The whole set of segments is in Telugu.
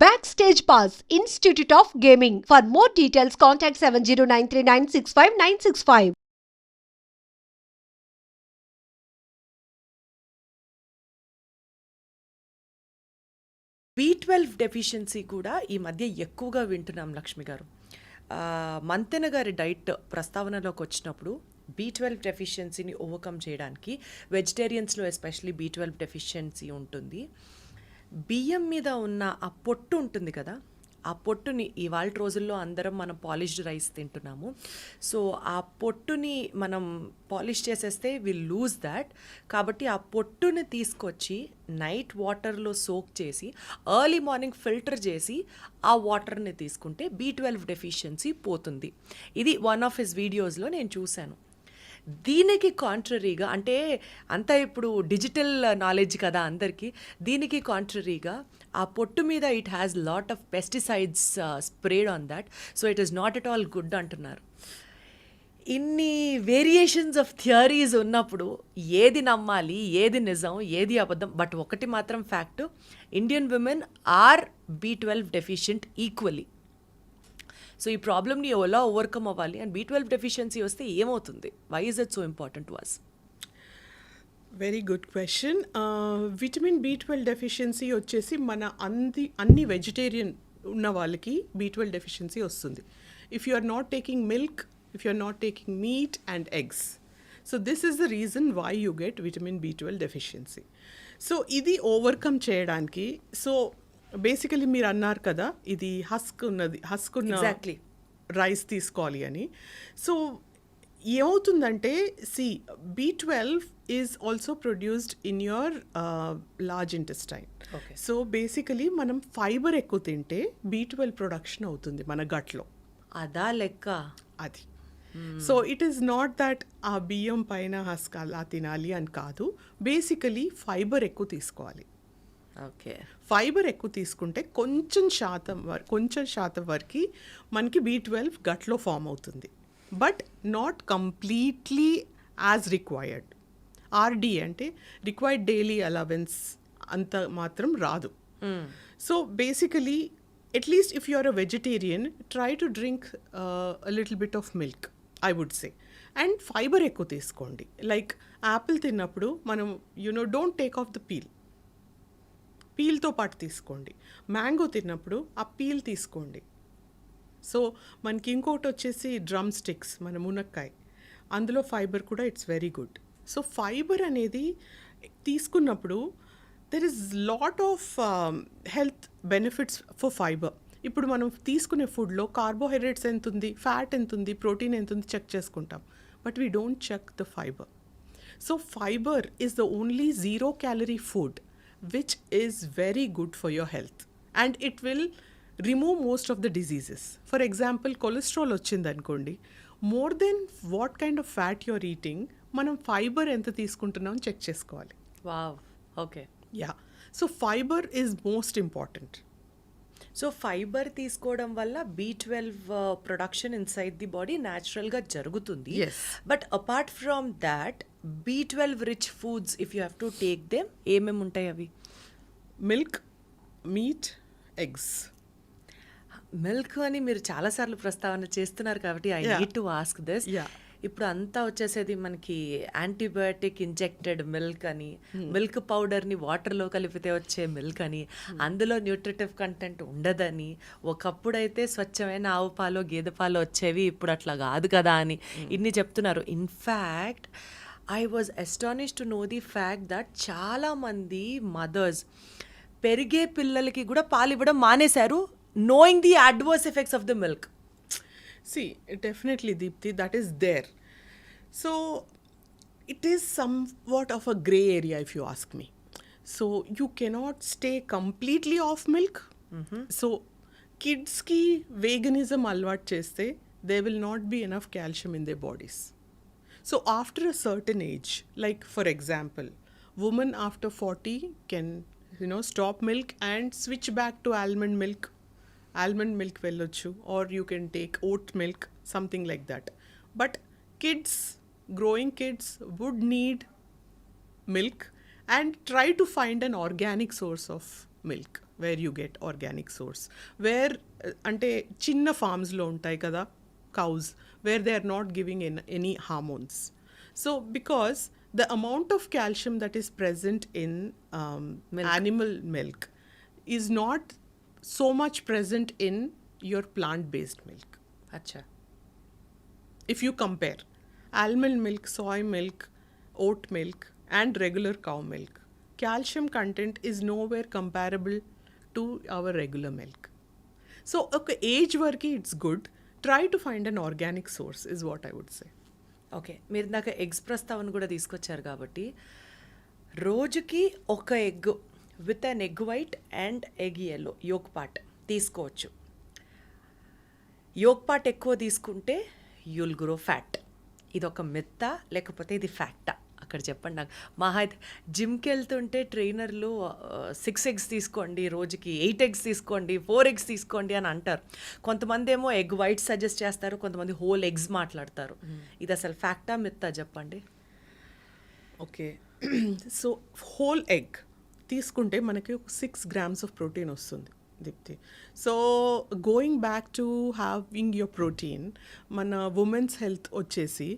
Backstage Pass, Institute of Gaming. For more details, contact 7093965965965. B twelve deficiency కూడా ఈ మధ్య ఎక్కువగా వింటున్నాం లక్ష్మి గారు మంతెన గారి డైట్ ప్రస్తావనలోకి వచ్చినప్పుడు బీ ట్వెల్వ్ డెఫిషియన్సీని ఓవర్కమ్ చేయడానికి వెజిటేరియన్స్లో ఎస్పెషలీ బీ ట్వెల్వ్ డెఫిషియన్సీ ఉంటుంది బియ్యం మీద ఉన్న ఆ పొట్టు ఉంటుంది కదా ఆ పొట్టుని ఇవాళ రోజుల్లో అందరం మనం పాలిష్డ్ రైస్ తింటున్నాము. సో ఆ పొట్టుని మనం పాలిష్ చేసేస్తే విల్ లూజ్ దాట్ కాబట్టి ఆ పొట్టుని తీసుకొచ్చి నైట్ వాటర్లో సోక్ చేసి ఎర్లీ మార్నింగ్ ఫిల్టర్ చేసి ఆ వాటర్ని తీసుకుంటే బీ ట్వెల్వ్ డెఫిషియన్సీ పోతుంది. ఇది వన్ ఆఫ్ హిస్ వీడియోస్లో నేను చూశాను. దీనికి కాంట్రరీగా అంటే అంతా ఇప్పుడు డిజిటల్ నాలెడ్జ్ కదా అందరికీ దీనికి కాంట్రరీగా ఆ పొట్టు మీద it has lot of pesticides sprayed on that so it is not at all good అంటున్నారు. ఇన్ని వేరియేషన్స్ ఆఫ్ థియరీస్ ఉన్నప్పుడు ఏది నమ్మాలి ఏది నిజం ఏది అబద్ధం బట్ ఒకటి మాత్రం fact Indian women are B twelve deficient equally so ఈ ప్రాబ్లమ్ని ఎలా ఓవర్కమ్ అవ్వాలి? అండ్ బీ ట్వెల్వ్ డెఫిషియన్సీ వస్తే ఏమవుతుంది? Why is it so important was very good question vitamin B twelve deficiency వచ్చేసి మన అన్ని అన్ని వెజిటేరియన్ ఉన్న వాళ్ళకి బీ ట్వెల్వ్ డెఫిషియన్సీ వస్తుంది. If you are not taking milk if you are not taking meat and eggs so this is the reason why you get vitamin B twelve deficiency so ఇది ఓవర్కమ్ చేయడానికి సో బేసికలీ మీరు అన్నారు కదా ఇది హస్క్ ఉన్నది హస్క్ ఉన్న Exactly. రైస్ తీసుకోవాలి అని. సో ఏమవుతుందంటే C B twelve is also produced in your large intestine. So basically మనం ఫైబర్ ఎక్కువ తింటే బీ ట్వెల్వ్ ప్రొడక్షన్ అవుతుంది మన గట్లో. అదా లెక్క. అది. So it is not that ఆ బియ్యం పైన హస్క్ అలా తినాలి అని కాదు. బేసికలీ ఫైబర్ ఎక్కువ తీసుకోవాలి. ఓకే. ఫైబర్ ఎక్కువ తీసుకుంటే కొంచెం శాతం వర కొంచెం శాతం వరకు మనకి బీ ట్వెల్వ్ గట్లో ఫామ్ అవుతుంది. But not completely as required. RD అంటే రిక్వైర్డ్ డైలీ అలవెన్స్ అంత మాత్రం రాదు. So basically at least if you are a vegetarian try to drink little bit of milk I would say and fibre ఎక్కువ తీసుకోండి. లైక్ యాపిల్ తిన్నప్పుడు మనం you know don't take off the peel పీల్తో పాటు తీసుకోండి. మ్యాంగో తిన్నప్పుడు ఆ పీల్ తీసుకోండి. సో మనకి ఇంకోటి వచ్చేసి డ్రమ్ స్టిక్స్ మన మునక్కాయ. అందులో ఫైబర్ కూడా it's very good. So fibre అనేది తీసుకున్నప్పుడు there is lot of health benefits for fibre ఇప్పుడు మనం తీసుకునే ఫుడ్లో కార్బోహైడ్రేట్స్ ఎంత ఉంది ఫ్యాట్ ఎంత ఉంది ప్రోటీన్ ఎంత ఉంది చెక్ చేసుకుంటాం. But we don't check the fibre so fibre is the only zero calorie food which is very good for your health. And it will remove most of the diseases. For example, cholesterol వచ్చిందనుకోండి more than what kind of fat you're eating మనం ఫైబర్ ఎంత తీసుకుంటున్నాం చెక్ చేసుకోవాలి. Wow okay ya so fibre is most important so fibre తీసుకోవడం వల్ల B twelve production inside the body న్యాచురల్గా జరుగుతుంది. Yes. But apart from that B twelve rich foods if you have to take them ఏమేమి ఉంటాయి అవి? మిల్క్ మీట్ ఎగ్స్ మిల్క్ అని మీరు చాలాసార్లు ప్రస్తావన చేస్తున్నారు కాబట్టి I. Need to ask this. ఇప్పుడు అంతా వచ్చేసేది మనకి యాంటీబయాటిక్ ఇంజెక్టెడ్ మిల్క్ అని. Hmm. మిల్క్ పౌడర్ని వాటర్లో కలిపితే వచ్చే మిల్క్ అని. అందులో న్యూట్రిటివ్ కంటెంట్ ఉండదని. ఒకప్పుడైతే స్వచ్ఛమైన ఆవు పాలు గేదె పాలు వచ్చేవి ఇప్పుడు అట్లా కాదు కదా అని. Hmm. ఇన్ని చెప్తున్నారు. In fact I was astonished to know the fact that చాలామంది మదర్స్ పెరిగే పిల్లలకి కూడా పాలు ఇవ్వడం మానేశారు knowing the adverse effects of the milk see definitely Deepti that is there so it is somewhat of a grey area if you ask me so you cannot stay completely off milk so కిడ్స్కి వేగనిజం అలవాటు చేస్తే they will not be enough calcium in their bodies So, after a certain age, like for example, women after 40 can, you know, stop milk and switch back to almond milk almond milk వెళ్ళొచ్చు or you can take oat milk something like that but kids growing kids would need milk and try to find an organic source of milk where you get organic source where అంటే చిన్న ఫార్మ్స్లో ఉంటాయి కదా cows where they are not giving in any hormones. So, because the amount of calcium that is present in um, milk. animal milk is not so much present in your plant based milk. Achha. If you compare almond milk, soy milk, oat milk, and regular cow milk, calcium content is nowhere comparable to our regular milk. So, okay, age working, it's good try to find an organic source is what I would say okay మీరు ఇందాక ఎగ్స్ ప్రస్తావన కూడా తీసుకొచ్చారు కాబట్టి రోజుకి ఒక egg with an egg white and egg yellow yolk part తీసుకోవచ్చు. యోక్ పార్ట్ ఎక్కువ తీసుకుంటే యుల్ గ్రో ఫ్యాట్ ఇది ఒక మెత్త లేకపోతే ఇది ఫ్యాక్టా. అక్కడ చెప్పండి నాకు. మహా అయితే జిమ్కి వెళ్తుంటే ట్రైనర్లు సిక్స్ ఎగ్స్ తీసుకోండి రోజుకి ఎయిట్ ఎగ్స్ తీసుకోండి ఫోర్ ఎగ్స్ తీసుకోండి అని అంటారు. కొంతమంది ఏమో ఎగ్ వైట్ సజెస్ట్ చేస్తారు కొంతమంది హోల్ ఎగ్స్ మాట్లాడతారు. ఇది అసలు ఫ్యాక్టా మెత్తా చెప్పండి? ఓకే. సో హోల్ ఎగ్ తీసుకుంటే మనకి ఒక సిక్స్ గ్రామ్స్ ఆఫ్ ప్రోటీన్ వస్తుంది Deepti. So going back to having your protein మన ఉమెన్స్ హెల్త్ వచ్చేసి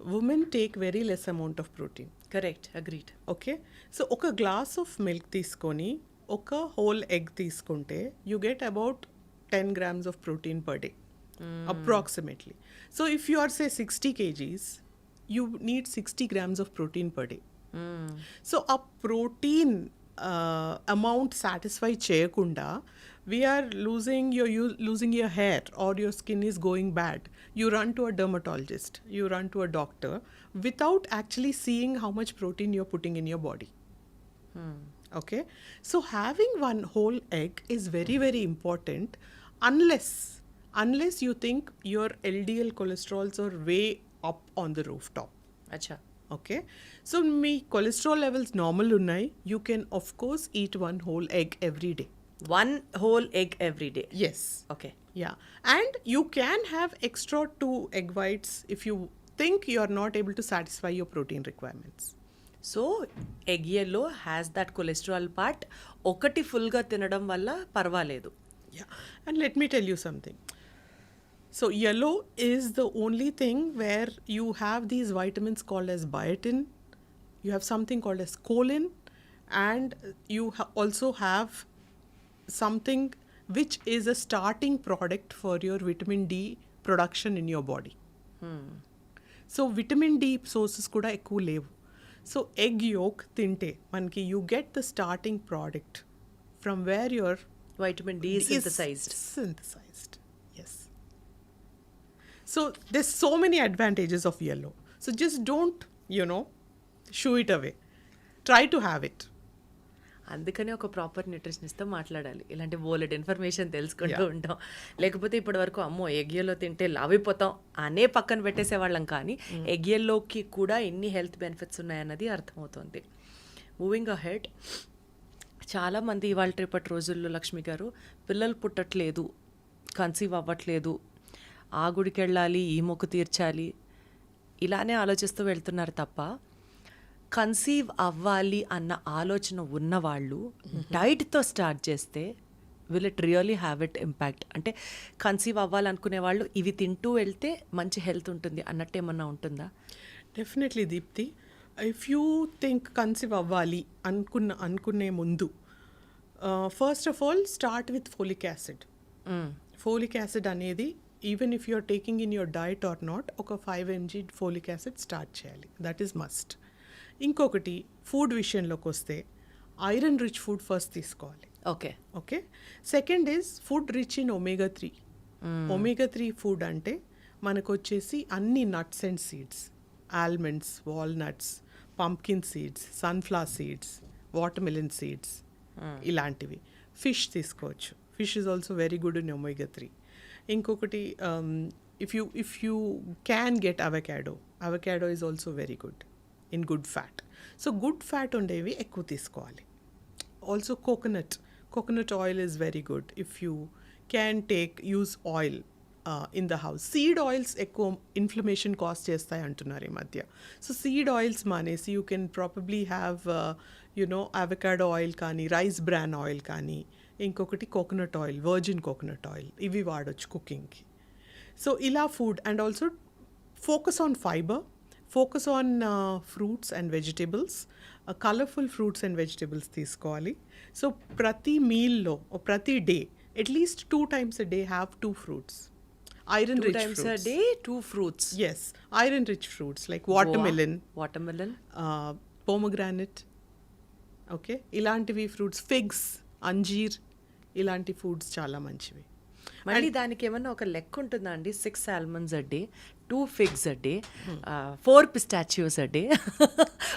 women take very less amount of protein correct agreed okay so ఒక గ్లాస్ ఆఫ్ మిల్క్ తీసుకొని ఒక హోల్ ఎగ్ తీసుకుంటే you get about ten grams of protein per day approximately so if you are say sixty KGs you need sixty grams of protein per day so ఆ ప్రోటీన్ అమౌంట్ సాటిస్ఫై చేయకుండా we're losing your you losing your hair or your skin is going bad you run to a dermatologist you run to a doctor without actually seeing how much protein you're putting in your body okay so having one whole egg is very very important unless unless you think your ldl cholesterols are way up on the rooftop అచ్చా okay so మీ cholesterol levels normal ఉన్నాయి you can of course eat one whole egg every day one whole egg every day yes okay yeah and you can have extra two egg whites if you think you are not able to satisfy your protein requirements so egg yellow has that cholesterol part ఒకటి ఫుల్గా తినడం వల్ల పర్వాలేదు Yeah, and let me tell you something. So, yellow is the only thing where you have these vitamins called as biotin, you have something called as choline, and you ha- also have something which is a starting product for your vitamin D production in your body. So vitamin D sources కూడా ఎక్కువ లేవు సో ఎగ్ యోక్ తింటే మనకి you get the starting product from where your vitamin D is synthesised Synthesized, yes. So there's so many advantages of yellow. So just don't, you know, shoo it away. Try to have it. అందుకని ఒక ప్రాపర్ న్యూట్రిషనిస్ట్తో మాట్లాడాలి. ఇలాంటి బోలెడ్ ఇన్ఫర్మేషన్ తెలుసుకుంటూ. ఉంటాం. లేకపోతే ఇప్పటి వరకు అమ్మో ఎగ్యలో తింటే లావిపోతాం అనే పక్కన పెట్టేసేవాళ్ళం కానీ ఎగ్యల్లోకి కూడా ఎన్ని హెల్త్ బెనిఫిట్స్ ఉన్నాయన్నది అర్థమవుతుంది. మూవింగ్ అ హెడ్ చాలామంది ఇవాళ రేపటి రోజుల్లో లక్ష్మి గారు పిల్లలు పుట్టట్లేదు కన్సీవ్ అవ్వట్లేదు ఆ గుడికి వెళ్ళాలి ఈ మొక్కు తీర్చాలి ఇలానే ఆలోచిస్తూ వెళ్తున్నారు తప్ప కన్సీవ్ అవ్వాలి అన్న ఆలోచన ఉన్నవాళ్ళు డైట్తో స్టార్ట్ చేస్తే will it really have it impact అంటే కన్సీవ్ అవ్వాలనుకునే వాళ్ళు ఇవి తింటూ వెళ్తే మంచి హెల్త్ ఉంటుంది అన్నట్టు ఏమన్నా ఉంటుందా? Definitely Deepti if you think conceive అవ్వాలి అనుకున్న అనుకునే ముందు first of all start with folic acid folic acid అనేది even if you're taking in your diet or not ఒక five MG folic acid start చేయాలి. దట్ ఈస్ మస్ట్ ఇంకొకటి ఫుడ్ విషయంలోకి వస్తే ఐరన్ రిచ్ ఫుడ్ ఫస్ట్ తీసుకోవాలి. Okay. Okay? Second is food rich in omega three. Omega three food అంటే మనకు వచ్చేసి అన్ని nuts and seeds. Almonds walnuts pumpkin seeds sunflower seeds watermelon seeds ఇలాంటివి. ఫిష్ తీసుకోవచ్చు. Fish is also very good in omega three. ఇంకొకటి if you if you can get avocado avocado is also very good. In good fat so good fat ఉండేవి ఎక్కువ తీసుకోవాలి. Also coconut. Coconut oil is very good. If you can take use oil uh, in the house. Seed oils ఎక్కువ ఇన్ఫ్లమేషన్ కాస్ చేస్తాయి అంటున్నారు ఈ మధ్య. సో సీడ్ ఆయిల్స్ మానేసి you can probably have you know avocado oil కానీ రైస్ బ్రాన్ ఆయిల్ కానీ ఇంకొకటి coconut oil virgin coconut oil ఇవి వాడొచ్చు కుకింగ్కి సో ఇలా food and also focus on fibre focus on fruits and vegetables colourful fruits and vegetables తీసుకోవాలి. సో ప్రతి మీల్లో ప్రతి day at least two times a day have two fruits iron rich times a day two fruits yes iron rich fruits like watermelon watermelon pomegranate okay ఇలాంటివి ఫ్రూట్స్ ఫిగ్స్ అంజీర్ ఇలాంటి ఫుడ్స్ చాలా మంచివి. మళ్ళీ దానికి ఏమన్నా ఒక లెక్క ఉంటుందా అండి? Six almonds a day two figs a day four pistachios a day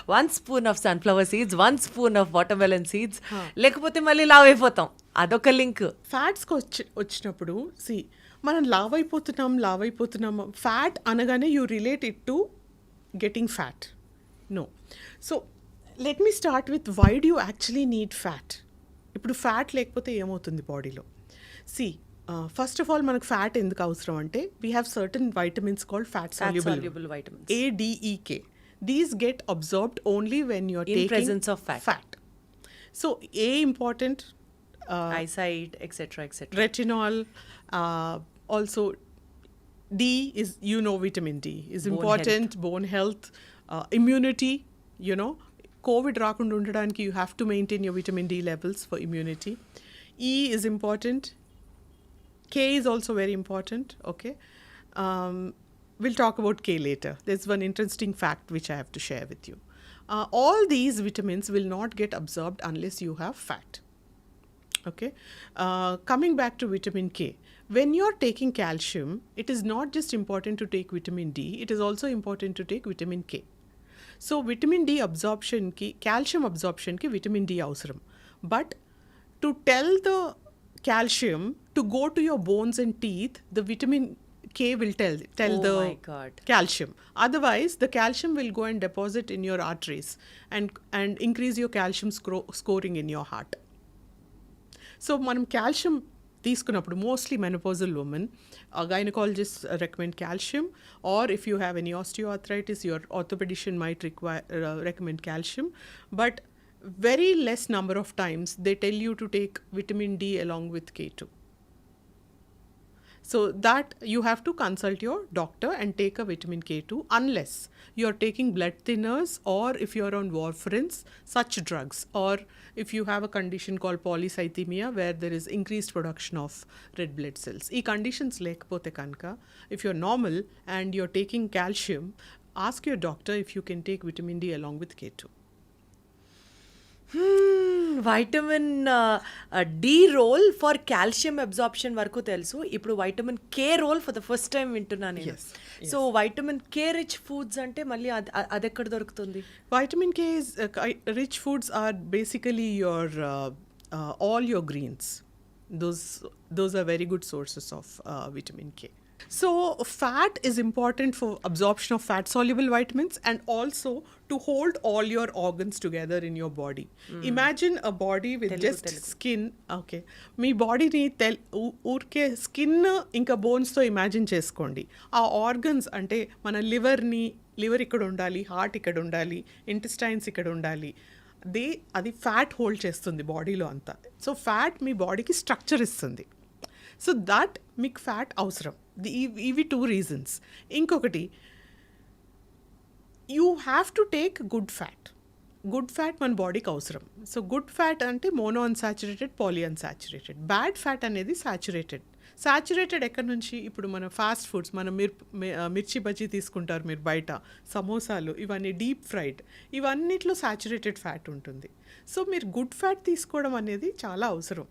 one spoon of sunflower seeds one spoon of watermelon seeds లేకపోతే మళ్ళీ లావ్ అయిపోతాం. అదొక లింక్. ఫ్యాట్స్కి వచ్చి వచ్చినప్పుడు సి మనం లావ్ అయిపోతున్నాం లావ్ అయిపోతున్నాం ఫ్యాట్ అనగానే you relate it to getting fat no so let me start with why do you actually need fat ఇప్పుడు ఫ్యాట్ లేకపోతే ఏమవుతుంది బాడీలో సి ఫస్ట్ ఆఫ్ ఆల్ మనకు ఫ్యాట్ ఎందుకు అవసరం అంటే we have certain vitamins called fat soluble soluble vitamins. ADEK. These get absorbed only when you're In taking presence of fat. So A important, uh, eyesight etcetera etcetera retinol, uh, also D is you know vitamin D is Bone important. Bone health, uh, immunity. You know, COVID రాకుండా ఉండడానికి you have to maintain your vitamin D levels for immunity. E is important. K is also very important, okay? Um, we'll talk about K later. There's one interesting fact which I have to share with you. Uh, all these vitamins will not get absorbed unless you have fat. Okay, uh, coming back to vitamin K, when you're taking calcium, it is not just important to take vitamin D, it is also important to take vitamin K. So, vitamin D absorption, ki, calcium absorption, ki vitamin D ausram. But to tell the calcium to go to your bones and teeth the vitamin K will tell tell Oh the my God. calcium. Otherwise, the calcium will go and deposit in your arteries and and increase your calcium scro- scoring in your heart. So మనం కాల్షియం తీసుకున్నప్పుడు mostly menopausal women gynaecologist recommend calcium or if you have any osteoarthritis your orthopaedician might require recommend calcium but very less number of times they tell you to take vitamin D along with K two So that you have to consult your doctor and take a vitamin K2 unless you are taking blood thinners or if you are on warfarins, such drugs, or if you have a condition called polycythemia where there is increased production of red blood cells. E conditions like potekanka, if you're normal and you're taking calcium, ask your doctor if you can take vitamin D along with K2. Hmm. Vitamin D role for calcium absorption వరకు తెలుసు. ఇప్పుడు vitamin K role for the first time వింటున్నా నేను. Yes, so vitamin K rich foods అంటే మళ్ళీ అది ఎక్కడ దొరుకుతుంది? Vitamin K is uh, ki- rich foods are basically your uh, uh, all your greens. Those those are very uh. So fat is important for absorption of fat soluble vitamins and also to hold all your organs together in your body. Imagine a body with Telugu, just Telugu. Skin okay మీ బాడీని తెల్ ఊరికే స్కిన్ ఇంకా బోన్స్తో ఇమాజిన్ చేసుకోండి ఆ ఆర్గన్స్ అంటే మన లివర్ని లివర్ ఇక్కడ ఉండాలి హార్ట్ ఇక్కడ ఉండాలి ఇంటెస్టైన్స్ ఇక్కడ ఉండాలి దే అది ఫ్యాట్ హోల్డ్ చేస్తుంది బాడీలో అంతా సో ఫ్యాట్ మీ బాడీకి స్ట్రక్చర్ ఇస్తుంది సో దట్ మీకు ఫ్యాట్ అవసరం ఇవి- ఇవి టూ రీజన్స్ ఇంకొకటి you have to take good fat good fat మన బాడీకి అవసరం. సో గుడ్ ఫ్యాట్ అంటే mono unsaturated poly unsaturated bad fat అనేది సాచురేటెడ్ సాచురేటెడ్ ఎక్కడి నుంచి? ఇప్పుడు మన ఫాస్ట్ ఫుడ్స్ మనం మిర్ మిర్చి బజ్జీ తీసుకుంటారు మీరు బయట. సమోసాలు ఇవన్నీ డీప్ ఫ్రైడ్ ఇవన్నిట్లో సాచురేటెడ్ ఫ్యాట్ ఉంటుంది. సో మీరు గుడ్ ఫ్యాట్ తీసుకోవడం అనేది చాలా అవసరం.